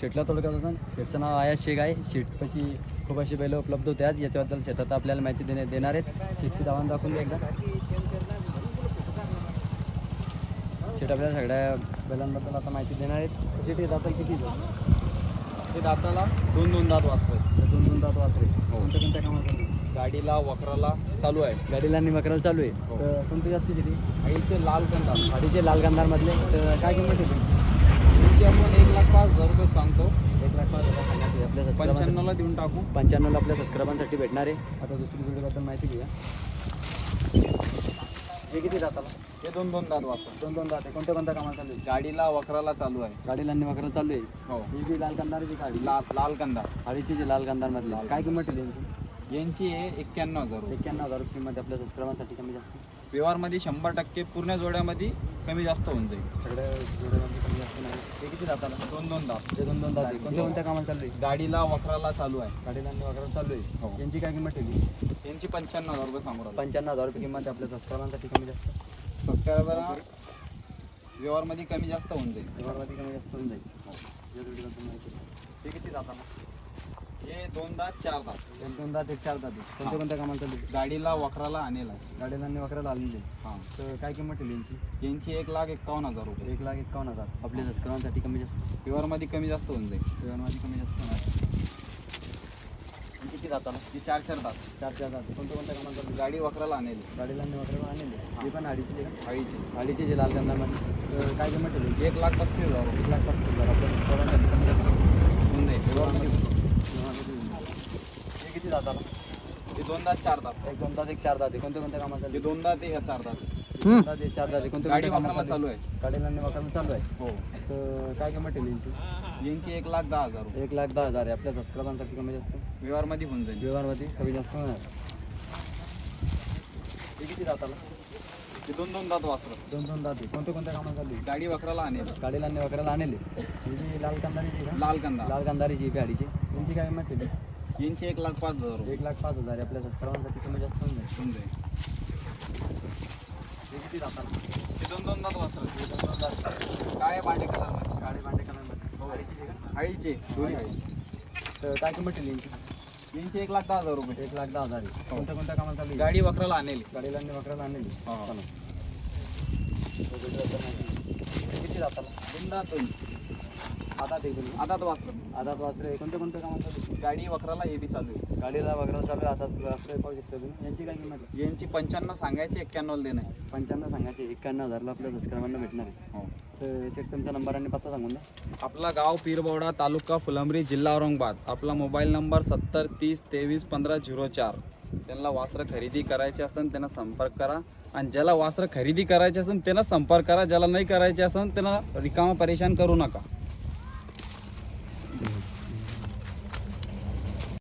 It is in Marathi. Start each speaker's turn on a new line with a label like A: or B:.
A: शेटला होतं शेटचं नाव आयास शेख आहे. शेटपाशी खूप अशी बैलं उपलब्ध होते आज याच्याबद्दल शेतात आपल्याला माहिती देणे देणार आहेत. शेटची दावण दाखवून द्या एकदा. शेट आपल्याला सगळ्या बैलांबद्दल आता माहिती देणार आहेत. शेट हे दाता किती
B: ते दाताला दोन दोन दात वाचतोय.
A: दोन दोन दात वाचले कोणत्या कोणत्या कामात
B: गाडीला वखराला चालू आहे.
A: गाडीला आणि मकराला चालू आहे.
B: हो.
A: तर कोणती जास्त दिली
B: आईचे लाल दात
A: गाडीचे लाल गंधारमधले तर काय किंमत होती
B: त्यांची आपण एक लाख पाच हजार रुपये सांगतो.
A: एक लाख पाच हजार सांगायची. आपल्या सबस्क्रायबांसाठी.
B: पंच्याण्णवला देऊन टाकू.
A: पंच्याण्णवला आपल्या सबस्क्रायबांसाठी भेटणार आहे. आता दुसरी जोडीबद्दल माहिती घेऊया. हे किती दाताला?
B: हे दोन दोन दात वाचतो
A: दोन दोन दात आहे. कोणत्या कोणत्या कामाला चालू आहे?
B: गाडीला वखराला चालू आहे.
A: गाडीला आणि वगैरे चालू आहे?
B: हो.
A: ही बी लाल कंदाराची गाडी
B: लाल लाल कंदा
A: गाडीची जी लाल कंदार मधली
B: लाल
A: काय किंमत आहे यांची
B: यांची आहे एक्क्याण्णव हजार रुपये.
A: एक्क्याण्णव हजार रुपये किंमत आपल्या सबस्क्रायबांसाठी कमी जास्त?
B: व्यवहारमध्ये शंभर टक्के पूर्ण जोड्यामध्ये कमी जास्त होऊन जाईल.
A: सगळ्या जोड्यामध्ये कमी जास्त नाही. हे किती दाताला?
B: दोन दोन दात.
A: ते दोन दोन दात आहे. कोणत्या कोणत्या कामाला चालू आहे?
B: गाडीला वखराला चालू आहे.
A: गाडीला आणि वगैरे चालू आहे?
B: हो.
A: यांची काय किंमत ठेवली?
B: यांची पंच्याण्णव हजार रुपये सांगू राहिलो.
A: पंच्याण्णव हजार रुपये किंमत आपल्या सबस्क्रायबांसाठी कमी जास्त?
B: सबस्क्रायबरला व्यवहारमध्ये कमी जास्त होऊन जाईल.
A: व्यवहारमध्ये कमी जास्त होऊन जाईल. या जोडीबद्दल माहिती द्या. हे किती दाताला?
B: हे दोन दात चार दात.
A: एक दोन दात एक चार दात. आहे. कोणत्या कोणत्या कामाला चालू आहे?
B: गाडीला वखराला आणेल आहे.
A: गाडीला आणि वगैरे आलेली
B: हां.
A: तर काय किंमत ठेवली यांची?
B: यांची एक लाख एकावन्न हजार रुपये.
A: एक लाख एकावन्न हजार. आपल्या सबस्क्रायबांसाठी कमी जास्त.
B: व्यवहारमध्ये कमी जास्त होऊन जाईल.
A: व्यवहारमध्ये कमी जास्त होणार. आणि किती दाताला
B: ही चार चार दात.
A: चार चार दात. कोणत्या कोणत्या कामाला चालू आहे?
B: गाडी वखराला आणेल.
A: गाडीला आणि वगैरे आणलेली ही. पण अडीचशे आहे का? अडीचशे. जे लाल गंधामध्ये तर काय किंमत ठेवली?
B: एक लाख पस्तीस हजार. रुपये
A: एक लाख पस्तीस हजार. आपल्या सबस्क्रायबांसाठी कमी जास्त
B: होऊन जाईल व्यवहारमध्ये
A: व्यवहारमध्ये होऊन जाईल. हे किती दाताला
B: हे दोन दात चार दात.
A: एक दोन एक चार दात. कोणत्या कोणत्या कामाला
B: हे
A: चालू
B: दोन दात आहे, ह्या चार दात.
A: आहे? दोन एक चार दात. आहे कोणत्या
B: गाडी
A: कोणत्या
B: चालू आहे.
A: गाडीला आणि वगैरे चालू आहे?
B: हो.
A: तर काय किंमत ठेवली यांची?
B: यांची एक लाख दहा हजार रुपये.
A: एक लाख दहा हजार आहे. आपल्या सबस्क्रायबांसाठी कमी जास्त?
B: व्यवहारमध्ये होऊन जाईल.
A: व्यवहारमध्ये कमी जास्त होणार. हे किती दाताला
B: हे दोन दोन दात वाचलं
A: दोन दोन दात. कोणत्या कोणत्या?
B: गाडी वखराला आणेल.
A: गाडीला आणि आणले. ही जी लाल कांदारीची का?
B: लाल कंदा.
A: लाल कांदारीची गाडीची. काय किंमत ठेवली?
B: यांची एक लाख पाच हजार. रुपये
A: एक लाख पाच हजार आपल्या सबस्क्रायबांसाठी कमी जास्त होऊन जाईल
B: होऊन जाईल
A: हे किती दाताला
B: हे दोन दोन दात वाचलं
A: हे दोन दोन दात आहे.
B: काय भांडे कलर
A: गाडी भांडे कलरमध्ये गाडीची आहे का
B: आईचे. दोन्ही आईचे.
A: तर काय किंमत ठेवली यांची?
B: यांची एक लाख दहा हजार रुपये.
A: एक लाख दहा हजार आहे. कोणत्या कोणत्या कामाला चालू आहे?
B: गाडी वखराला आणेल.
A: गाडीला आणि वगैरे आणलेली
B: हा.
A: चला. तर वेगळं तर नाही. हे किती दाताला
B: दोन दात
A: आता ते तुम्ही?
B: आदात वाचलं
A: आधात वासरे कोणत्या कोणत्या आहे?
B: गाडी वखराला हे बी चालू आहे.
A: गाडीला वगैरे चालू आहे. आता वासरे पाहू शकता तुम्ही. यांची काय किंमत आहे?
B: यांची पंच्याण्णव सांगायची एक्क्याण्णवला देणं आहे.
A: पंच्याण्णव सांगायचे. एक्क्याण्णव हजारला आपल्या सबस्क्रायबांना भेटणार आहे.
B: हो.
A: तर शेट तुमचा नंबर आणि पत्ता सांगून द्या.
B: आपला गाव पीरबौडा तालुका फुलंब्री जिल्हा औरंगाबाद. आपला मोबाईल नंबर सत्तर तीस तेवीस पंधरा झिरो चार. त्यांना वासरं खरेदी करायचे असेल त्यांना संपर्क करा. आणि ज्याला वासरं खरेदी करायचे असेल त्यांना संपर्क करा. ज्याला नाही करायचे असेल त्यांना रिकामा परेशान करू नका.